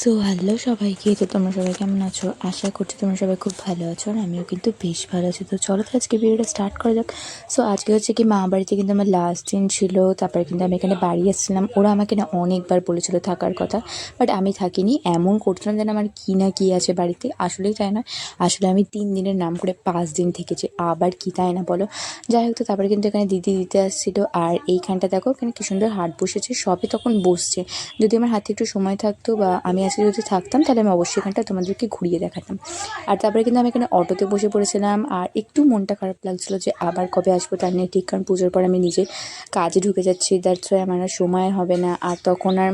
So hello সবাইকে। তো তোমরা সবাই কেমন আছো? আশা করছি তোমরা সবাই খুব ভালো আছো আর আমিও কিন্তু বেশ ভালো আছি। তো চলো তো আজকে ভিডিওটা স্টার্ট করা যাক। সো আজকে হচ্ছে কি মা বাড়িতে কিন্তু আমার লাস্ট দিন ছিল। তারপরে কিন্তু আমি এখানে বাড়ি এসেছিলাম। ওরা আমাকে না অনেকবার বলেছিল থাকার কথা। বাট আমি থাকিনি। এমন করছিলাম যেন আমার কী না কী আছে বাড়িতে। আসলেই তাই না আসলে আমি তিন দিনের নাম করে পাঁচ দিন থেকেছি। আবার কী তাই না বলো? যাই হোক, তো তারপরে কিন্তু এখানে দিদি দিতে আসছিল। আর এইখানটা দেখো, এখানে কি সুন্দর হাট বসেছে। সবই তখন বসছে। যদি আমার হাতে একটু সময় থাকতো বা আমি আজকে যদি থাকতাম, তাহলে আমি অবশ্যই এখানটা তোমাদেরকে ঘুরিয়ে দেখাতাম। আর তারপরে কিন্তু আমি এখানে অটোতে বসে পড়েছিলাম, আর একটু মনটা খারাপ লাগছিল যে আবার কবে আসব তার নিয়ে। ঠিক কারণ পুজোর পর আমি নিজে কাজে ঢুকে যাচ্ছি দ্যাটস ওয়াই আমার আর সময় হবে না। আর তখন আর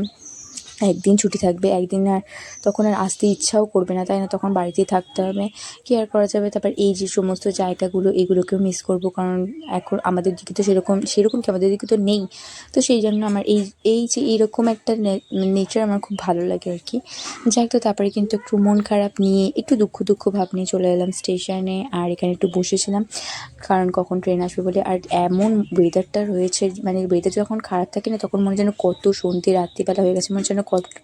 একদিন ছুটি থাকবে, একদিন আর তখন আর আসতে ইচ্ছাও করবে না, তাই না? তখন বাড়িতেই থাকতে হবে। কি আর করা যাবে? তারপর এই যে সমস্ত জায়গাগুলো, এগুলোকেও মিস করব। কারণ এখন আমাদের দিকে তো সেরকম সেরকম কি আমাদের দিকে তো নেই। তো সেই জন্য আমার এই এই যে এইরকম একটা নেচার আমার খুব ভালো লাগে আর কি। যাই তো, তারপরে কিন্তু একটু মন খারাপ নিয়ে, একটু দুঃখ দুঃখ ভাব নিয়ে চলে এলাম স্টেশনে আর এখানে একটু বসেছিলাম। কারণ কখন ট্রেন আসবে বলে, আর এমন ওয়েদারটা রয়েছে মানে ওয়েদার যখন খারাপ থাকে না, তখন মনে যেন কত সন্ধ্যে রাত্রিবেলা হয়ে গেছে, মনে যেন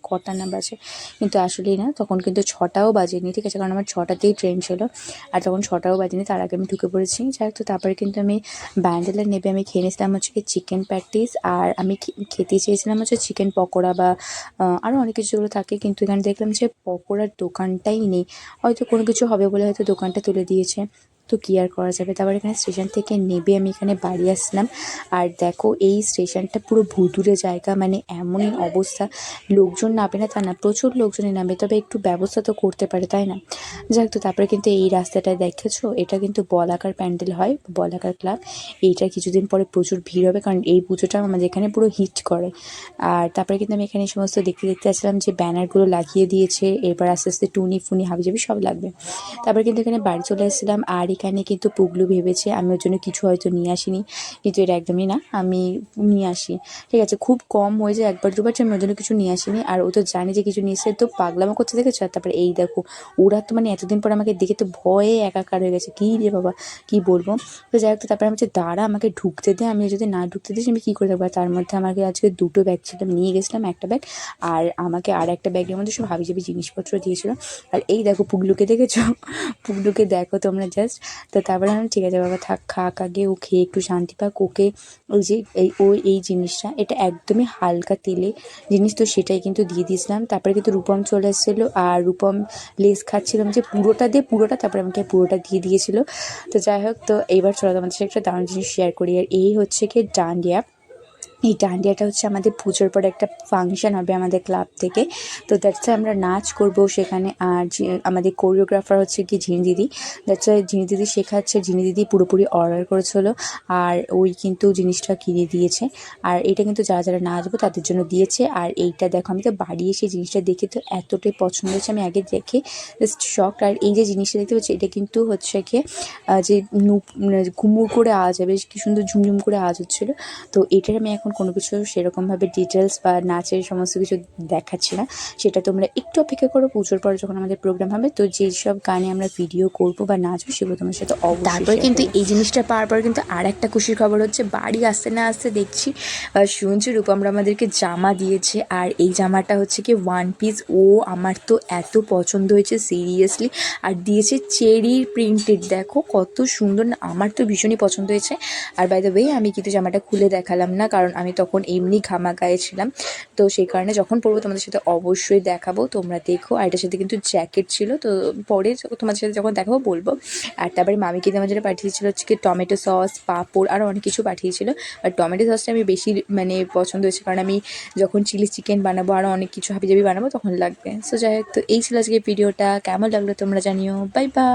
কটা না বাজে কিন্তু আসলেই না, তখন কিন্তু ছটাও বাজেনি, ঠিক আছে? কারণ আমার ছটাতেই ট্রেন ছিল। আর তখন ছটাও বাজেনি, তার আগে আমি ঢুকে পড়েছি। যাই হোক তো তারপরে কিন্তু আমি ব্যান্ডেলের নেবে আমি খেয়ে নিয়েছিলাম হচ্ছে কি চিকেন প্যাটিস আর আমি খেতে চেয়েছিলাম হচ্ছে চিকেন পকোড়া বা আরও অনেক কিছু যেগুলো থাকে। কিন্তু এখানে দেখলাম যে পকোড়ার দোকানটাই নেই। হয়তো কোনো কিছু হবে বলে হয়তো দোকানটা তুলে দিয়েছে। তো কী আর করা যাবে? তারপর এখানে স্টেশন থেকে নেবে, আমি এখানে বাড়ি আসলাম। আর দেখো, এই স্টেশনটা পুরো ভুতুরে জায়গা মানে এমনই অবস্থা। লোকজন নামে না তা না, প্রচুর লোকজনই নামবে তবে একটু ব্যবস্থা তো করতে পারে, তাই না? যাক তো, তারপরে কিন্তু এই রাস্তাটা দেখেছ, এটা কিন্তু বলাকার প্যান্ডেল হয় বলাকার ক্লাব। এইটা কিছুদিন পরে প্রচুর ভিড় হবে, কারণ এই পুজোটা আমাদের এখানে পুরো হিট করে। আর তারপরে কিন্তু আমি এখানে সমস্ত দেখতে দেখতে আসলাম যে ব্যানারগুলো লাগিয়ে দিয়েছে, এরপর আস্তে আস্তে টুনি ফুনি হাবিজাবি সব লাগবে। তারপরে কিন্তু এখানে বাড়ি চলে এসেছিলাম আর এখানে কিন্তু পুগলু ভেবেছে, আমি ওর জন্য কিছু হয়তো নিয়ে আসিনি, কিন্তু এটা একদমই না, আমি নিয়ে আসি। ঠিক আছে, খুব কম হয়ে যায় একবার দুবার, আমি ওর জন্য কিছু নিয়ে আসিনি, আর ও তো জানে যে কিছু নিয়ে এসে তো পাগলামো করতে দেখেছ? আর তারপরে এই দেখো, ওরা তো মানে এতদিন পর আমাকে দেখে তো ভয়ে একাকার হয়ে গেছে, কী রে বাবা, কী বলব? তো যাই হোক, তো তারপরে আমি হচ্ছে দাঁড়া, আমাকে ঢুকতে দে, আমি যদি না ঢুকতে দিস, আমি কী করে থাকব তার মধ্যে আমাকে আজকে দুটো ব্যাগ ছিল নিয়ে গেছিলাম একটা ব্যাগ, আর আমাকে আর একটা ব্যাগের মধ্যে সব হাবি জিনিসপত্র দিয়েছিল। আর এই দেখো, পুগলুকে দেখেছ? পুগলুকে দেখো তোমরা জাস্ট তো তারপরে আমি ঠিক আছে বাবা, থাক, খাক, আগে ও খেয়ে একটু শান্তি পাক। ওকে ওই যে, এই, ও এই জিনিসটা, এটা একদমই হালকা তেলে জিনিস, তো সেটাই কিন্তু দিয়ে দিয়েছিলাম। তারপরে কিন্তু রূপম চলে এসেছিল আর রূপম লেস খাচ্ছিলাম যে পুরোটা দিয়ে পুরোটা, তারপরে আমাকে পুরোটা দিয়ে দিয়েছিলো। তো যাই হোক, তো এইবার চলো তোমাদের সাথে একটা দারুণ জিনিস শেয়ার করি। আর এই হচ্ছে কি ডান্ডিয়া। এই ডান্ডিয়াটা হচ্ছে আমাদের পুজোর পরে একটা ফাংশন হবে আমাদের ক্লাব থেকে। তো দ্যাটস আমরা নাচ করব সেখানে। আর আমাদের কোরিওগ্রাফার হচ্ছে কি? ঝিনি দিদি। দ্যাটস ঝিনি দিদি শেখাচ্ছে। ঝিনি দিদি পুরোপুরি অর্ডার করেছিল। আর ওই কিন্তু জিনিসটা কিনে দিয়েছে। আর এটা কিন্তু যারা যারা নাচবো তাদের জন্য দিয়েছে। আর এইটা দেখো, আমি তো বাড়ি এসে জিনিসটা দেখে তো এতটাই পছন্দ হয়েছে। আমি আগে দেখে জাস্ট শখ আর এই যে জিনিসটা দেখতে পাচ্ছি, এটা কিন্তু হচ্ছে কি যে নু- মানে ঘুমুর করে আওয়াজ হবে কি সুন্দর ঝুমঝুম করে আওয়াজ হচ্ছিল। তো এটার আমি এখন কোনো কিছু সেরকমভাবে ডিটেলস বা নাচের সমস্ত কিছু দেখাচ্ছি না। সেটা তোমরা একটু অপেক্ষা করো পুজোর পরে যখন আমাদের প্রোগ্রাম হবে তো যেসব গানে আমরা ভিডিও করব বা নাচবো সেগুলো তোমার সাথে তারপরে কিন্তু এই জিনিসটা পাওয়ার পর কিন্তু আর একটা খুশির খবর হচ্ছে বাড়ি আসতে না আসতে দেখছি শুনছি রূপমরা আমাদেরকে জামা দিয়েছে আর এই জামাটা হচ্ছে কি ওয়ান পিস ও আমার তো এত পছন্দ হয়েছে সিরিয়াসলি আর দিয়েছে চেরির প্রিন্টেড দেখো কত সুন্দর না আমার তো ভীষণই পছন্দ হয়েছে। আর বাই দ্য ওয়ে আমি কিন্তু জামাটা খুলে দেখালাম না কারণ আমি তখন এমনি ঘামা গায়ে ছিলাম। তো সেই কারণে যখন পরবো তোমাদের সাথে অবশ্যই দেখাবো। তোমরা দেখো। আর এটার সাথে কিন্তু জ্যাকেট ছিল। তো পরে তোমাদের সাথে যখন দেখাবো বলব। আর তারপরে মামি কিন্তু আমার জন্য পাঠিয়েছিল, হচ্ছে কি টমেটো সস, পাঁপড় আরও অনেক কিছু পাঠিয়েছিল। আর টমেটো সসটা আমি বেশি মানে পছন্দ হয়েছে। কারণ আমি যখন চিলি চিকেন বানাবো আরও অনেক কিছু হাবিজাবি বানাবো, তখন লাগবে। সো যাই হোক, তো এই ছিল আজকে ভিডিওটা। কেমন লাগল তোমরা জানিও। Bye bye